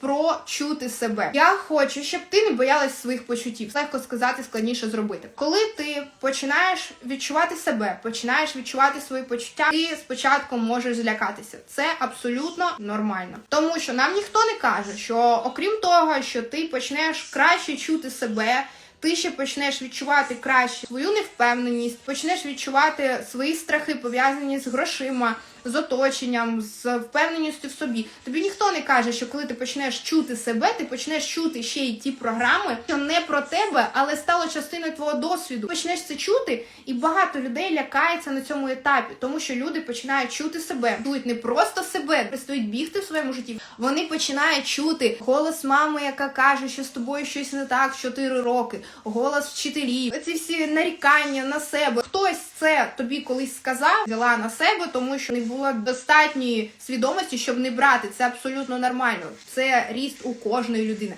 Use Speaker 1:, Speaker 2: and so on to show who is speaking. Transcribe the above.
Speaker 1: про чути себе. Я хочу, щоб ти не боялась своїх почуттів. Легко сказати, складніше зробити. Коли ти починаєш відчувати себе, починаєш відчувати свої почуття, ти спочатку можеш злякатися. Це абсолютно нормально, тому що нам ніхто не каже, що окрім того, що ти почнеш краще чути себе. Ти ще почнеш відчувати краще свою невпевненість, почнеш відчувати свої страхи, пов'язані з грошима, з оточенням, з впевненістю в собі. Тобі ніхто не каже, що коли ти почнеш чути себе, ти почнеш чути ще й ті програми, що не про тебе, але стало частиною твого досвіду. Почнеш це чути, і багато людей лякається на цьому етапі, тому що люди починають чути себе, чують не просто себе, перестають бігти в своєму житті. Вони починають чути голос мами, яка каже, що з тобою щось не так в 4 роки, голос вчителів, ці всі нарікання на себе. Хтось це тобі колись сказав, взяла на себе, тому що не було достатньої свідомості, щоб не брати. Це абсолютно нормально. Це ріст у кожної людини.